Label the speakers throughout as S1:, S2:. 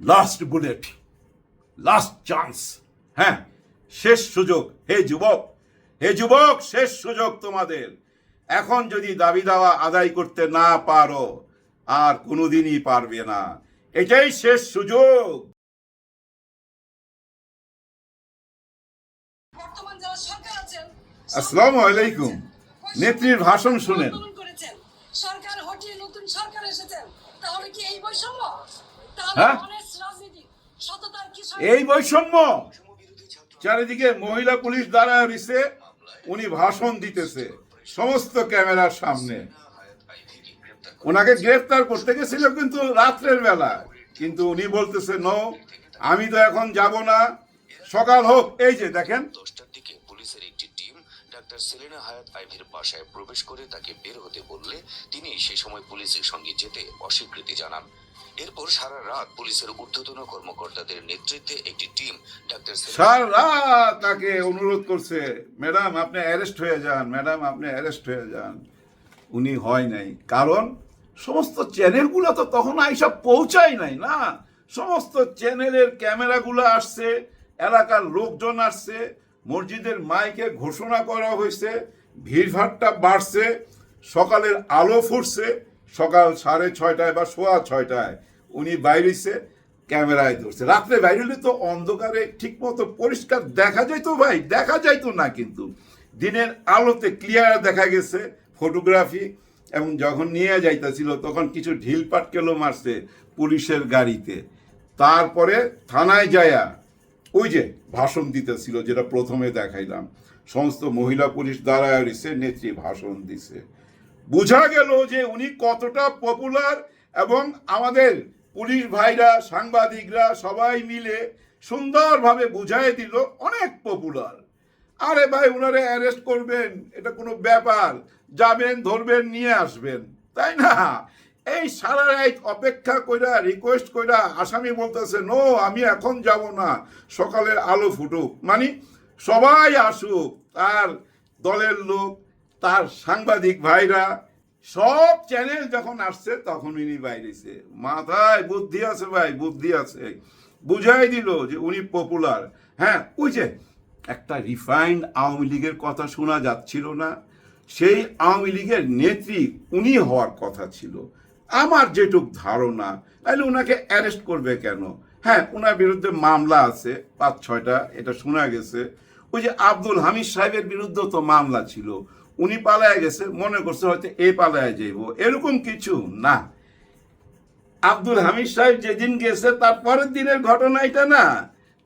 S1: Last bullet last chance হ্যাঁ শেষ সুযোগ। হে যুবক হে যুবক শেষ সুযোগ তোমাদের। এখন যদি দাবি দাওয়া আদায় করতে না পারো আর কোনোদিনই পারবে না। এটাই শেষ সুযোগ। আসসালামু আলাইকুম। নেত্রীর ভাষণ শুনেন।
S2: সরকার হটিয়ে নতুন সরকার এসেছেন তাহলে কি এই বৈষম্য? তাহলে
S1: হ্যাঁ?
S2: honest রাজনীতি সততার কি
S1: এই বৈষম্য চারিদিকে মহিলা পুলিশ দ্বারা রিসে উনি ভাষণ দিতেছে সমস্ত ক্যামেরার সামনে। ওনাকে গ্রেফতার করতে গেছিল কিন্তু রাত্রের বেলা। কিন্তু উনি বলতেছে, নো, আমি তো এখন যাব না। সকাল হোক। এই যে দেখেন।
S3: দশটার দিকে পুলিশের একটি টিম ডাক্তার সেলেনা হায়াত আইভির বাসায় প্রবেশ করে তাকে বের হতে বললে তিনি সে সময় পুলিশের সঙ্গে যেতে অস্বীকৃতি জানান। এরপর সারা রাত পুলিশের ঊর্ধ্বতন কর্মকর্তাদের নেতৃত্বে একটি টিম ডাক্তার
S1: সার রাত তাকে অনুরোধ করছে, ম্যাডাম, আপনি অ্যারেস্ট হয়ে যান, ম্যাডাম, আপনি অ্যারেস্ট হয়ে যান। উনি হয় নাই। কারণ সমস্ত চ্যানেলগুলো তো তখন আইসা পৌঁছায় নাই না। সমস্ত চ্যানেলের ক্যামেরাগুলো আসছে, এলাকার লোকজন আসছে, মসজিদের মাইকে ঘোষণা করা হয়েছে ভিড়ভাট্টা বাড়ছে, সকালের আলো ফুটছে, সকাল সাড়ে ছয়টায় বা সোয়া ছয়টায়। উনি বাইরেছে ক্যামেরায় ধরছে। রাত্রে বাইরে হলে তো অন্ধকারে ঠিক মতো পরিষ্কার দেখা যাইতো ভাই, দেখা যাইতো না কিন্তু। দিনের আলোতে ক্লিয়ার দেখা গেছে ফটোগ্রাফি এবং যখন নিয়ে যাইতেছিল তখন কিছু ঢিল পাটকেলও মারছে পুলিশের গাড়িতে। তারপরে থানায় যায়া ওই যে ভাষণ দিতেছিল যেটা প্রথমে দেখাইলাম। সমস্ত মহিলা পুলিশ দ্বারা এসে নেত্রী ভাষণ দিছে। বোঝা গেল যে উনি কতটা পপুলার এবং আমাদের পুলিশ ভাইরা, সাংবাদিকরা সবাই মিলে সুন্দরভাবে বুঝাই দিল, অনেক পপুলার আরে ভাই ওনারে অ্যারেস্ট করবেন, এটা কোনো ব্যাপার। যাবেন, ধরবেন, নিয়ে আসবেন, তাই না? এই সারা রাত অপেক্ষা কইরা রিকোয়েস্ট কইরা আসামি বলতেছে নো আমি এখন যাব না। সকালের আলো ফুটুক। মানে সবাই আসুক, তার দলের লোক, তার সাংবাদিক ভাইরা সব চ্যানেল যখন আসছে, তখন উনি বাইরেছে। মাথায় বুদ্ধি আছে ভাই, বুদ্ধি আছে। বুঝাই দিল যে উনি পপুলার হ্যাঁ ওই যে একটা রিফাইন্ড আওয়ামী লীগের কথা শোনা যাচ্ছিল না, সেই আওয়ামী লীগের নেত্রী উনি হওয়ার কথা ছিল। আমার যেটুক ধারণা, তাহলে ওনাকে অ্যারেস্ট করবে কেন? হ্যাঁ ওনার বিরুদ্ধে মামলা আছে পাঁচ ছয়টা এটা শোনা গেছে। ওই যে আব্দুল হামিদ সাহেবের বিরুদ্ধে তো মামলা ছিল। উনি পালায় গেছে, মনে করছে হয়তো এ পালায় যাইব। এরকম কিছু না। আব্দুল হামিদ সাহেব যেদিন গেছে, তার পরের দিনের ঘটনা এটা না।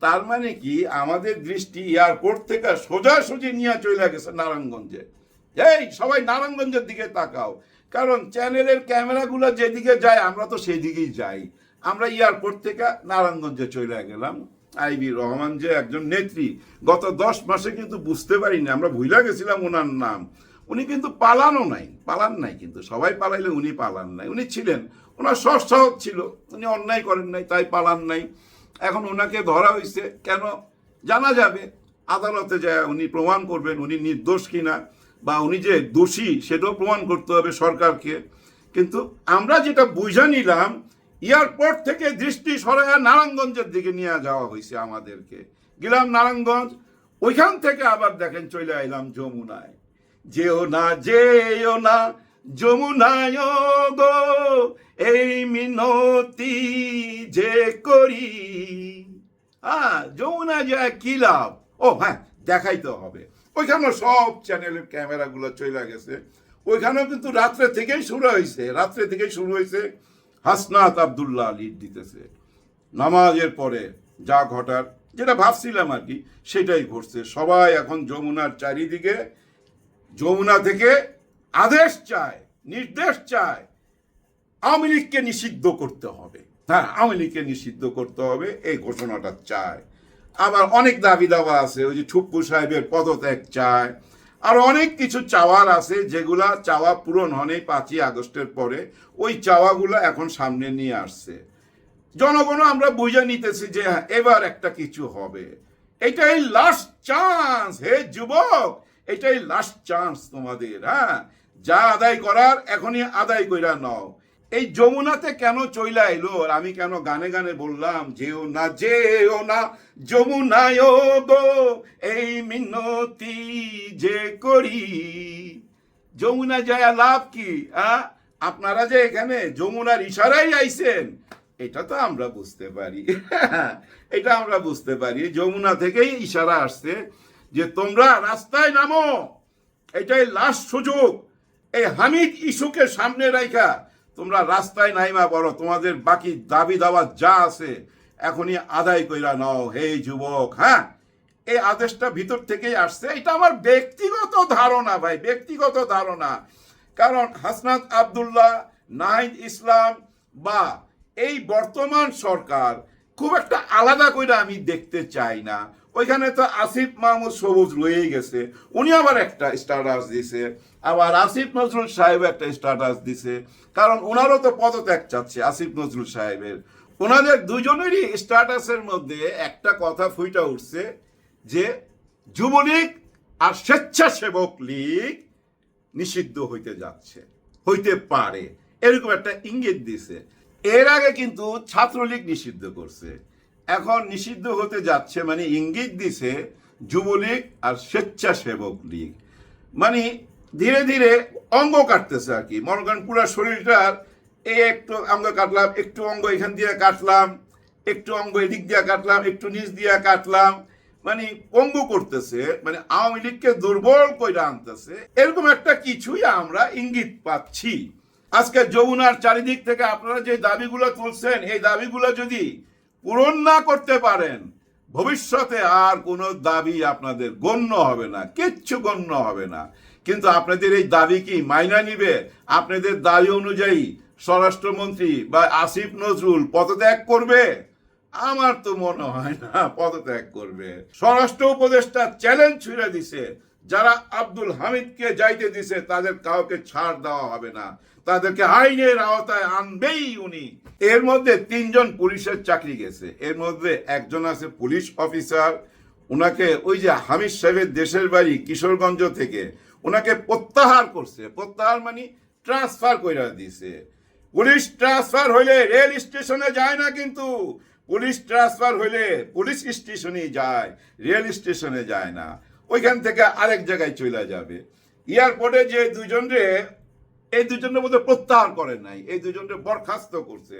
S1: তার মানে কি? আমাদের দৃষ্টি এয়ারপোর্ট থেকে সোজাসুজি নিয়ে চলে গেছে নারায়ণগঞ্জে। এই, সবাই নারায়ণগঞ্জের দিকে তাকাও। কারণ চ্যানেলের ক্যামেরাগুলো যেদিকে যায়, আমরা তো সেদিকেই যাই। আমরা এয়ারপোর্ট থেকে নারায়ণগঞ্জে চলে গেলাম। আইবি রহমান যে একজন নেত্রী, গত দশ মাসে কিন্তু বুঝতে পারিনি, আমরা ভুলে গেছিলাম ওনার নাম। উনি কিন্তু পালানো নাই, পালান নাই কিন্তু, সবাই পালাইলে উনি পালান নাই। উনি ছিলেন, ওনার সৎ সহজ ছিল, উনি অন্যায় করেন নাই, তাই পালান নাই। এখন ওনাকে ধরা হয়েছে কেন? জানা যাবে, আদালতে যায় উনি প্রমাণ করবেন, উনি নির্দোষ কিনা, বা উনি যে দোষী, সেটাও প্রমাণ করতে হবে সরকারকে। কিন্তু আমরা যেটা বুঝে নিলাম এয়ারপোর্ট থেকে দৃষ্টি সরাইয়া নারায়ণগঞ্জের দিকে নিয়ে যাওয়া হয়েছে আমাদেরকে। গেলাম নারায়ণগঞ্জ, ওইখান থেকে আবার দেখেন চলে আইলাম যমুনায়। যেও না যেও না, যমুনায় গো, এই মিনতি যে করি। হ্যাঁ যমুনা যায় কি লাভ? ও হ্যাঁ দেখাইতে হবে। ওইখানেও সব চ্যানেলের ক্যামেরাগুলো চলে গেছে। ওইখানেও কিন্তু রাত্রে থেকেই শুরু হয়েছে রাত্রে থেকেই শুরু হয়েছে হাসনাত আবদুল্লাহ লিড দিতেছে। নামাজের পরে যা ঘটার, যেটা ভাবছিলাম আর কি, সেটাই ঘটছে। সবাই এখন যমুনার চারিদিকে, যমুনা থেকে আদেশ চায়, নির্দেশ চায়, আওয়ামী লীগকে নিষিদ্ধ করতে হবে। হ্যাঁ আওয়ামী লীগকে নিষিদ্ধ করতে হবে, এই ঘোষণাটা চায়। আবার অনেক দাবি দাওয়া আছে, ওই যে ছুপ্পু সাহেবের পদত্যাগ চায় আর অনেক কিছু চাওয়ার আছে যেগুলা চাওয়া পূরণ হয়নি পাঁচই আগস্টের পরে। ওই চাওয়াগুলো এখন সামনে নিয়ে আসছে। জনগণও আমরা বুঝে নিতেছি যে হ্যাঁ, এবার একটা কিছু হবে। এটাই লাস্ট চান্স হে যুবক! এটাই লাস্ট চান্স তোমাদের হ্যাঁ? যা আদায় করার এখনই আদায় কইরা নাও। এই যমুনাতে কেন চইলা এলো? আর আমি কেন গানে গানে বললাম, যেও না যেও না, যমুনায় গো, এই মিনতি যে করি। যমুনা যায় লাভ কি আ? আপনারা যে এখানে যমুনার ইশারাই আইছেন, এটা তো আমরা বুঝতে পারি। এটা আমরা বুঝতে পারি। যমুনা থেকেই ইশারা আসছে যে তোমরা রাস্তায় নামো। এটাই লাস্ট সুযোগ। এই হামিদ ইস্যুকে সামনে রাখা তোমরা রাস্তায় নাইমা বড় তোমাদের বাকি দাবি দাওয়া যা আছে এখনই আদায় কইরা নাও। হে যুবক হ্যাঁ? এই আদেশটা ভিতর থেকেই আসছে। এটা আমার ব্যক্তিগত ধারণা ভাই, ব্যক্তিগত ধারণা। কারণ হাসনাত আবদুল্লাহ, নাহিদ ইসলাম বা এই বর্তমান সরকার খুব একটা আলাদা করে আমি দেখতে চাই না। ওইখানে তো আসিফ মাহমুদ সবুজ রয়েই গেছে। উনি আবার একটা স্ট্যাটাস দিছে। আবার আসিফ নজরুল সাহেব একটা স্ট্যাটাস দিছে। কারণ ওনারও তো পদত্যাগ চাচ্ছে আসিফ নজরুল সাহেবের। ওনাদের দুজনেরই স্ট্যাটাসের মধ্যে একটা কথা ফুইটা উঠছে যে, যুবলীগ আর স্বেচ্ছাসেবক লীগ নিষিদ্ধ হইতে যাচ্ছে, হইতে পারে। এরকম একটা ইঙ্গিত দিছে। এর আগে কিন্তু ছাত্রলীগ নিষিদ্ধ করছে। এখন নিষিদ্ধ হতে যাচ্ছে মানে ইঙ্গিত দিছে যুবলীগ আর স্বেচ্ছাসেবক লীগ। মানে ধীরে ধীরে অঙ্গ কাটতেছে আর কি। মনে করেন পুরো শরীরটার এই একটু অঙ্গ কাটলাম, একটু অঙ্গ এখান দিয়ে কাটলাম, একটু অঙ্গ এদিক দিয়ে কাটলাম, একটু নিচ দিয়ে কাটলাম। মানে পঙ্গু করতেছে মানে আওয়ামী লীগকে দুর্বল করে আনতেছে। এরকম একটা কিছুই আমরা ইঙ্গিত পাচ্ছি। আজকে যমুনার চারিদিক থেকে আপনারা যে দাবিগুলো তুলছেন, এই দাবিগুলো যদি পূরণ না করতে পারেন, ভবিষ্যতে আর কোনো দাবি আপনাদের গণ্য হবে না, কিচ্ছু গণ্য হবে না। কিন্তু আপনাদের এই দাবি কি মাইনা নিবে? আপনাদের দাবি অনুযায়ী স্বরাষ্ট্রমন্ত্রী বা আসিফ নজরুল পদত্যাগ করবে? আমার তো মনে হয় না পদত্যাগ করবে। স্বরাষ্ট্র উপদেষ্টা চ্যালেঞ্জ ছুড়ে দিছে। যারা আব্দুল হামিদকে যাইতে দিছে, তাদের কাউকে ছাড় দেওয়া হবে না। তাদেরকে আইনের আওতায় আনবেই উনি। এর মধ্যে তিনজন পুলিশের চাকরি গেছে। এর মধ্যে একজন আছে পুলিশ অফিসার। ওনাকে ওই যে হামিদ সাহেবের দেশের বাড়ি কিশোরগঞ্জ থেকে ওনাকে প্রত্যাহার করছে। প্রত্যাহার মানে ট্রান্সফার করে দিছে। পুলিশ ট্রান্সফার হইলে রেল স্টেশনে যায় না কিন্তু। পুলিশ ট্রান্সফার হইলে পুলিশ স্টেশনেই যায়। রেল স্টেশনে যায় না। ওইখান থেকে আরেক জায়গায় চলে যাবে। এয়ারপোর্টে যে দুজন রে, এই দুজনের মধ্যে প্রত্যাহার করেন নাই, এই দুজনকে বরখাস্ত করছে।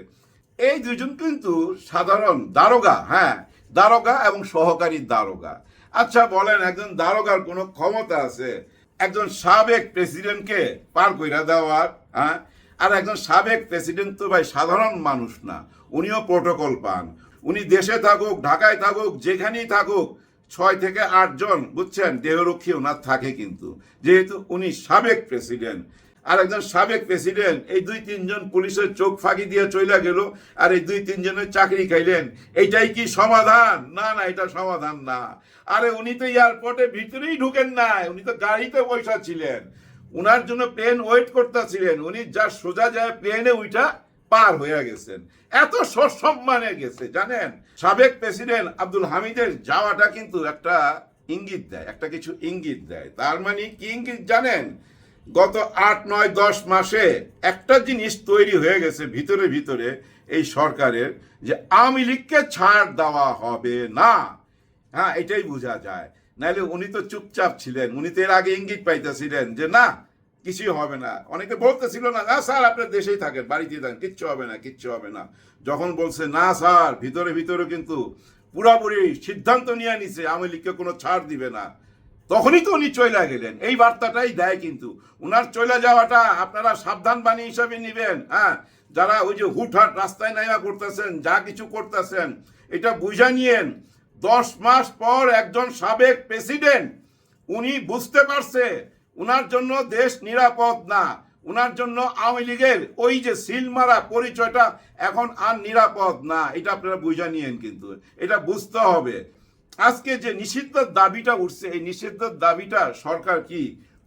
S1: এই দুজন কিন্তু সাধারণ দারোগা হ্যাঁ দারোগা এবং সহকারী দারোগা। আচ্ছা বলেন, একজন দারোগার কোনো ক্ষমতা আছে? একজন সাবেক প্রেসিডেন্টকে পার কইরা দেওয়ার হ্যাঁ? আর একজন সাবেক প্রেসিডেন্ট তো ভাই সাধারণ মানুষ না, উনিও প্রোটোকল পান। উনি দেশে থাকুক, ঢাকায় থাকুক, যেখানেই থাকুক ছয় থেকে আটজন বুঝছেন? দেহরক্ষী ওনার থাকে কিন্তু। যেহেতু উনি সাবেক প্রেসিডেন্ট। আর একজন সাবেক প্রেসিডেন্ট, এই দুই তিনজন পুলিশের চোখ ফাঁকি দিয়ে চলে গেল আর এই দুই তিনজনের চাকরি খাইলেন। এইটাই কি সমাধান? না না, এটা সমাধান না। আরে উনি তো এয়ারপোর্টে ভিতরেই ঢুকেন নাই। উনি তো গাড়িতে বসা ছিলেন। উনার জন্য প্লেন ওয়েট করতেছিলেন। উনি যা সোজা যায় প্লেনে উঠা পার হয়ে গেছেন। এত সসম্মানে গেছে, জানেন? সাবেক প্রেসিডেন্ট আব্দুল হামিদের যাওয়াটা কিন্তু একটা ইঙ্গিত দেয়, একটা কিছু ইঙ্গিত দেয়। তার মানে কি ইঙ্গিত জানেন? গত আট, নয়, দশ মাসে একটা জিনিস তৈরি হয়ে গেছে ভিতরে ভিতরে এই সরকারের, যে আওয়ামী লীগকে ছাড় দেওয়া হবে না। হ্যাঁ এটাই বোঝা যায়। নাহলে উনি তো চুপচাপ ছিলেন, উনি তো এর আগে ইঙ্গিত পাইতেছিলেন যে না কিছুই হবে না। অনেকে বলতেছিল না না স্যার আপনার দেশেই থাকেন, বাড়িতেই থাকেন। কিচ্ছু হবে না, কিচ্ছু হবে না। যখন বলছে, না স্যার, ভিতরে ভিতরে কিন্তু পুরাপুরি সিদ্ধান্ত নিয়ে নিছে, আওয়ামী লীগকে কোনো ছাড় দিবে না। তখনই তো উনি চলে গেলেন। এই বার্তাটাই দেয় কিন্তু। উনার চলে যাওয়াটা আপনারা সাবধান বাণী হিসাবে নেবেন হ্যাঁ? যারা ওই যে হুটহাট রাস্তায় নাইমা করতেছেন, যা কিছু করতেছেন, এটা বুঝা নিয়েন, দশ মাস পর একজন সাবেক প্রেসিডেন্ট, উনি বুঝতে পারছে উনার জন্য দেশ নিরাপদ না। উনার জন্য আওয়ামী লীগের ওই যে সিল মারা পরিচয়টা এখন আর নিরাপদ না। এটা আপনারা বুঝা নিয়েন কিন্তু। এটা বুঝতে হবে। আজকে যে নিষিদ্ধের দাবিটা উঠছে, এই নিষিদ্ধের দাবিটা সরকার কি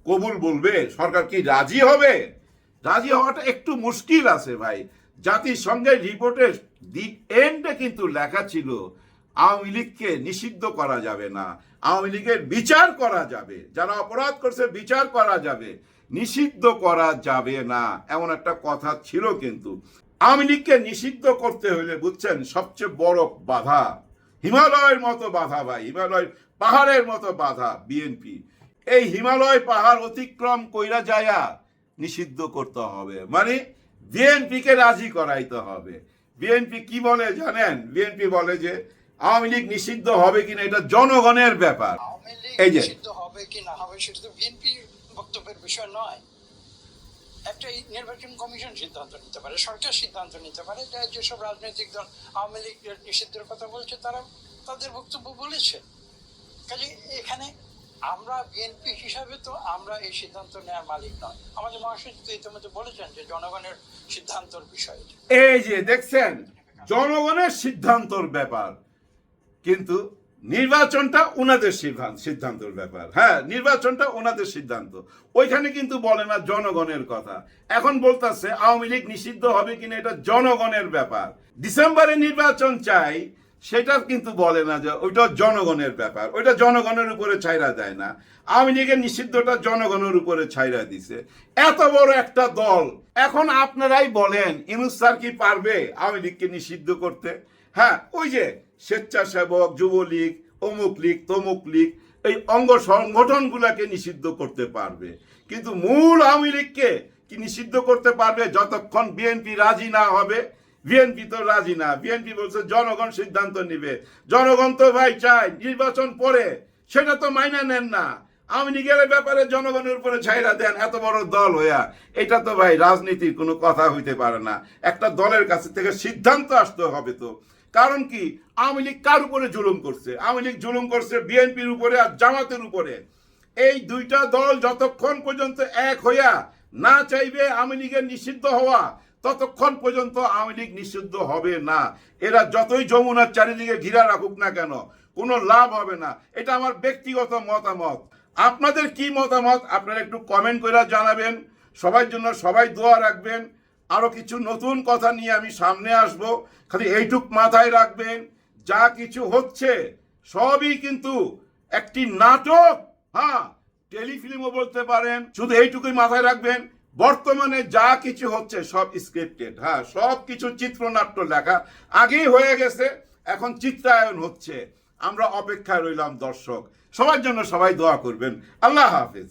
S1: কবুল বলবে? সরকার কি রাজি হবে? রাজি হওয়াটা একটু মুশকিল আছে ভাই। জাতিসংঘের রিপোর্টের দি এন্ডে কিন্তু লেখা ছিল আওয়ামী লীগকে নিষিদ্ধ করা যাবে না। আওয়ামী লীগের বিচার করা যাবে। যারা অপরাধ করছে, বিচার করা যাবে। নিষিদ্ধ করা যাবে না। এমন একটা কথা ছিল কিন্তু। আওয়ামী লীগকে নিষিদ্ধ করতে হলে বুঝছেন, সবচেয়ে বড় বাধা। হিমালয়ের মতো বাধা ভাই, হিমালয় পাহাড়ের মতো বাধা বিএনপি এই হিমালয় পাহাড় অতিক্রম কইরা যায়া নিষিদ্ধ করতে হবে। মানে বিএনপিকে রাজি করাইতে হবে। বিএনপি কি বলে জানেন? বিএনপি বলে যে আওয়ামী লীগ নিষিদ্ধ হবে কিনা এটা জনগণের ব্যাপার। এই যে।
S4: নিষিদ্ধ হবে কি না হবে সেটা তো বিএনপি বক্তব্যের বিষয় নয়। একটা নির্বাচন কমিশন সিদ্ধান্ত নিতে পারে সরকার সিদ্ধান্ত নিতে পারে যে যেসব রাজনৈতিক দল আওয়ামী লীগ নিষিদ্ধের কথা বলছে তারা তাদের বক্তব্য বলেছে। কাজে এখানে আমরা বিএনপি হিসাবে তো আমরা এই সিদ্ধান্ত নেওয়ার মালিক নয়। আমাদের মহাসচিব তো ইতিমধ্যে বলেছেন যে জনগণের সিদ্ধান্তর বিষয়
S1: এই যে দেখছেন জনগণের সিদ্ধান্তর ব্যাপার। কিন্তু নির্বাচনটা ওনাদের সিদ্ধান্ত সিদ্ধান্তর ব্যাপার। হ্যাঁ নির্বাচনটা ওনাদের সিদ্ধান্ত। ওইখানে কিন্তু বলে না জনগণের কথা। এখন বলতেছে আওয়ামী লীগ নিষিদ্ধ হবে কিনা এটা জনগণের ব্যাপার। ডিসেম্বরে নির্বাচন চাই, সেটা কিন্তু বলে না যে ওইটা জনগণের ব্যাপার। ওইটা জনগণের উপরে ছাইরা দেয় না। আওয়ামী লীগের নিষিদ্ধটা জনগণের উপরে ছাইরা দিছে। এত বড় একটা দল। এখন আপনারাই বলেন, ইনুস স্যার কি পারবে আওয়ামী লীগকে নিষিদ্ধ করতে? হ্যাঁ ওই যে স্বেচ্ছাসেবক, যুবলীগ, অমুক লীগ, তমুক লীগ, এই অঙ্গ সংগঠনগুলাকে নিষিদ্ধ করতে পারবে। কিন্তু মূল আওয়ামী লীগকে কি নিষিদ্ধ করতে পারবে? যতক্ষণ বিএনপি রাজি না হবে, বিএনপি তো রাজি না। বিএনপি বলছে, জনগণ সিদ্ধান্ত নিবে। জনগণ তো ভাই চায় নির্বাচন পরে। সেটা তো মাইনা নেন না। আওয়ামী লীগের ব্যাপারে জনগণের উপরে ছাইরা দেন এত বড় দল হইয়া। এটা তো ভাই রাজনীতির কোনো কথা হইতে পারে না। একটা দলের কাছে থেকে সিদ্ধান্ত আসতে হবে তো। কারণ কি? আওয়ামী লীগ কার উপরে জুলুম করছে? আওয়ামী লীগ জুলুম করছে বিএনপির উপরে আর জামাতের উপরে। এই দুইটা দল যতক্ষণ পর্যন্ত এক হইয়া না চাইবে আওয়ামী লীগের নিষিদ্ধ হওয়া, ততক্ষণ পর্যন্ত আওয়ামী লীগ নিষিদ্ধ হবে না। এরা যতই যমুনার চারিদিকে ঘিরা রাখুক না কেন, কোনো লাভ হবে না। এটা আমার ব্যক্তিগত মতামত। আপনাদের কি মতামত? আপনারা একটু কমেন্ট করে জানাবেন। সবার জন্য সবাই দোয়া রাখবেন। আরও কিছু নতুন কথা নিয়ে আমি সামনে আসব। খালি এইটুক মাথায় রাখবেন, যা কিছু হচ্ছে সবই কিন্তু একটি নাটক। হ্যাঁ টেলিফিল্মও বলতে পারেন, শুধু এইটুকুই মাথায় রাখবেন, বর্তমানে যা কিছু হচ্ছে সব স্ক্রিপ্টেড হ্যাঁ সব কিছু চিত্রনাট্য লেখা। আগেই হয়ে গেছে, এখন চিত্রায়ন হচ্ছে। আমরা অপেক্ষায় রইলাম দর্শক। সবার জন্য সবাই দোয়া করবেন। আল্লাহ হাফিজ।